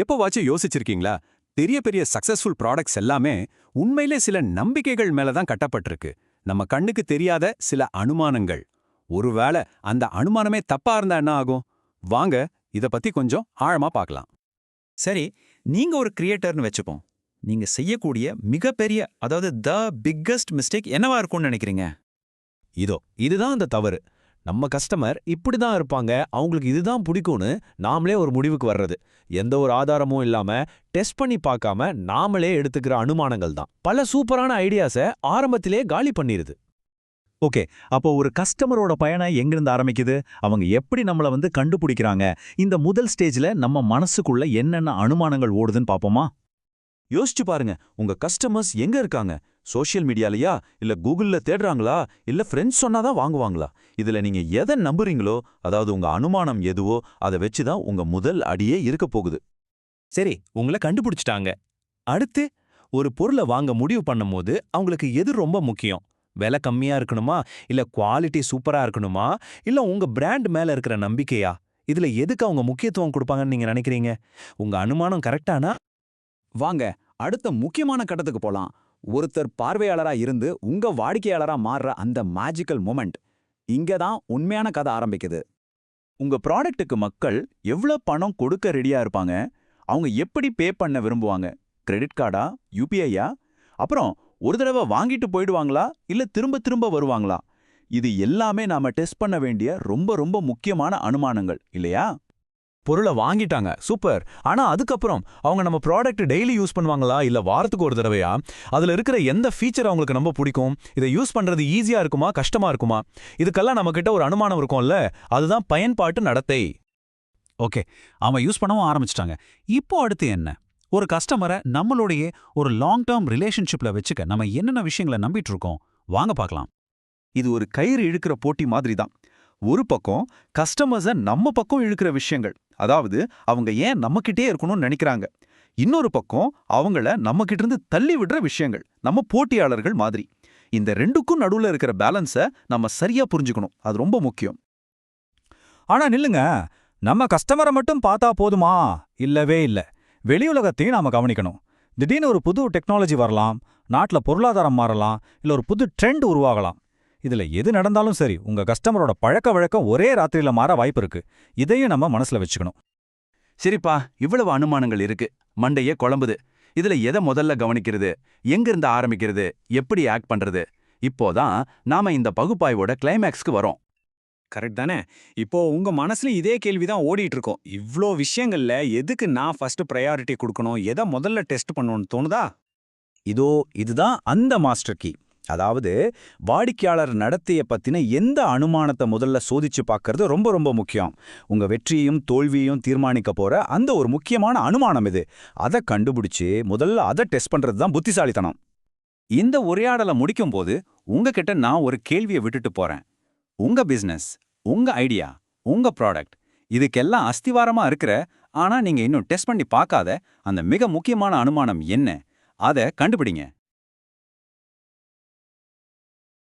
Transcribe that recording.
எப்போவாச்சும் யோசிச்சிருக்கீங்களா? பெரிய பெரிய successful products எல்லாமே உண்மையிலே சில நம்பிக்கைகள் மேல தான் கட்டப்பட்டிருக்கு. நம்ம கண்ணுக்கு தெரியாத சில அனுமானங்கள். ஒருவேளை அந்த அனுமானமே தப்பா இருந்தா என்ன ஆகும்? வாங்க இத பத்தி கொஞ்சம் ஆழமா பார்க்கலாம். சரி நீங்க ஒரு கிரியேட்டர்னு வச்சுப்போம். நீங்க செய்யக்கூடிய மிகப்பெரிய அதாவது த பிக்கஸ்ட் மிஸ்டேக் என்னவா இருக்கும்னு நினைக்கிறீங்க? இதோ இதுதான் அந்த தவறு. நம்ம கஸ்டமர் இப்படி தான் இருப்பாங்க. அவங்களுக்கு இதுதான் பிடிக்கும்னு நாமளே ஒரு முடிவுக்கு வர்றது. எந்த ஒரு ஆதாரமும் இல்லாம டெஸ்ட் பண்ணி பார்க்காம நாமளே எடுத்துக்கிற அனுமானங்கள் தான். பல சூப்பரான ஐடியாஸை ஆரம்பத்திலே காலி பண்ணிருது. ஓகே அப்போ ஒரு கஸ்டமரோட பயணம் எங்கிருந்து ஆரம்பிக்குது? அவங்க எப்படி நம்மள வந்து கண்டுபிடிக்கிறாங்க? இந்த முதல் ஸ்டேஜ்ல நம்ம மனசுக்குள்ள என்னென்ன அனுமானங்கள் ஓடுதுன்னு பாப்போமா யோசிச்சு பாருங்க. உங்க கஸ்டமர்ஸ் எங்க இருக்காங்க? சோஷியல் மீடியாலயா இல்ல கூகுள்ல தேடுறாங்களா? இல்ல ஃப்ரெண்ட்ஸ் சொன்னாதான் வாங்குவாங்களா? இதுல நீங்க எதை நம்புறீங்களோ அதாவது உங்க அனுமானம் எதுவோ அதை வச்சுதான் உங்க முதல் அடியே இருக்க போகுது. சரி உங்களை கண்டுபிடிச்சிட்டாங்க. அடுத்து ஒரு பொருளை வாங்க முடிவு பண்ணும்போது அவங்களுக்கு எது ரொம்ப முக்கியம்? விலை கம்மியா இருக்கணுமா? இல்ல குவாலிட்டி சூப்பரா இருக்கணுமா? இல்ல உங்க பிராண்ட் மேல இருக்கிற நம்பிக்கையா? இதுல எதுக்கு அவங்க முக்கியத்துவம் கொடுப்பாங்கன்னு நீங்க நினைக்கிறீங்க? உங்க அனுமானம் கரெக்டானா வாங்க அடுத்த முக்கியமான கட்டத்துக்கு போலாம். ஒருத்தர் பார்வையாளரா இருந்து உங்க வாடிக்கையாளரா மாறுற அந்த மேஜிக்கல் மூமெண்ட் இங்க தான் உண்மையான கதை ஆரம்பிக்குது. உங்க ப்ராடக்ட்டுக்கு மக்கள் எவ்வளோ பணம் கொடுக்க ரெடியா இருப்பாங்க? அவங்க எப்படி பே பண்ண விரும்புவாங்க? கிரெடிட் கார்டா யூபிஐயா அப்புறம் ஒரு தடவை வாங்கிட்டு போயிடுவாங்களா? இல்ல திரும்ப திரும்ப வருவாங்களா? இது எல்லாமே நாம டெஸ்ட் பண்ண வேண்டிய ரொம்ப ரொம்ப முக்கியமான அனுமானங்கள் இல்லையா? பொருளை வாங்கிட்டாங்க. சூப்பர். ஆனா அதுக்கப்புறம் அவங்க நம்ம ப்ராடக்ட் டெய்லி யூஸ் பண்ணுவாங்களா? இல்ல வாரத்துக்கு ஒரு தடவையா? அதுல இருக்கிற எந்த ஃபீச்சர் அவங்களுக்கு ரொம்ப பிடிக்கும்? இதை யூஸ் பண்றது ஈஸியா இருக்குமா? கஷ்டமா இருக்குமா? இதுக்கெல்லாம் நம்ம கிட்ட ஒரு அனுமானம் இருக்கும்ல? அதுதான் பயன்பாட்டு நடத்தை. ஓகே. அவன் யூஸ் பண்ணவும் ஆரம்பிச்சிட்டாங்க. இப்போ அடுத்து என்ன? ஒரு கஸ்டமரை நம்மளுடைய ஒரு லாங் டேர்ம் ரிலேஷன்ஷிப்ல வச்சுக்க நம்ம என்னென்ன விஷயங்களை நம்பிட்டு இருக்கோம் வாங்க பார்க்கலாம். இது ஒரு கயிறு இழுக்கிற போட்டி மாதிரி தான். ஒரு பக்கம் கஸ்டமர்ஸை நம்ம பக்கம் இழுக்கிற விஷயங்கள். அதாவது அவங்க ஏன் நம்மக்கிட்டே இருக்கணும்னு நினைக்கிறாங்க. இன்னொரு பக்கம் அவங்கள நம்மகிட்ட இருந்து தள்ளி விடுற விஷயங்கள் நம்ம போட்டியாளர்கள் மாதிரி. இந்த ரெண்டுக்கும் நடுவுல இருக்கிற பேலன்ஸை நம்ம சரியா புரிஞ்சுக்கணும். அது ரொம்ப முக்கியம். ஆனா நில்லுங்க நம்ம கஸ்டமரை மட்டும் பார்த்தா போதுமா? இல்லவே இல்ல. வெளியுலகத்தையும் நாம கவனிக்கணும். திடீர்னு ஒரு புது டெக்னாலஜி வரலாம் நாட்டுல பொருளாதாரம் மாறலாம் இல்ல ஒரு புது ட்ரெண்ட் உருவாகலாம். இதுல எது நடந்தாலும் சரி உங்க கஸ்டமரோட பழக்க வழக்கம் ஒரே ராத்திரியில மாற வாய்ப்பு இருக்கு. இதையும் நம்ம மனசுல வச்சுக்கணும். சரிப்பா இவ்வளவு அனுமானங்கள் இருக்கு. மண்டையே குழம்புது. இதுல எதை முதல்ல கவனிக்கிறது? எங்கிருந்து ஆரம்பிக்கிறது? எப்படி ஆக்ட் பண்றது? இப்போதான் நாம இந்த பகுப்பாய்வோட கிளைமேக்ஸ்க்கு வரோம். கரெக்ட் தானே? இப்போ உங்க மனசுல இதே கேள்வி தான் ஓடிட்டு இருக்கோம் இவ்ளோ விஷயங்கள்ல எதுக்கு நான் ஃபர்ஸ்ட் ப்ரையாரிட்டி கொடுக்கணும்? எதை முதல்ல டெஸ்ட் பண்ணணும்னு தோணுதா? இதோ இதுதான் அந்த மாஸ்டர் கீ அதாவது வாடிக்கையாளர் நடத்தைய பத்தின எந்த அனுமானத்தை முதல்ல சோதிச்சு பார்க்கறது ரொம்ப ரொம்ப முக்கியம். உங்க வெற்றியையும் தோல்வியையும் தீர்மானிக்க போற அந்த ஒரு முக்கியமான அனுமானம் இது. அதை கண்டுபிடிச்சு முதல்ல அதை டெஸ்ட் பண்றது தான் புத்திசாலித்தனம். இந்த உரையாடலை முடிக்கும் போது உங்ககிட்ட நான் ஒரு கேள்வியை விட்டுட்டு போறேன். உங்க பிசினஸ் உங்க ஐடியா உங்க ப்ராடக்ட் இதுக்கெல்லாம் அஸ்திவாரமா இருக்கிற ஆனா நீங்க இன்னும் டெஸ்ட் பண்ணி பார்க்காத அந்த மிக முக்கியமான அனுமானம் என்ன? அதை கண்டுபிடிங்க.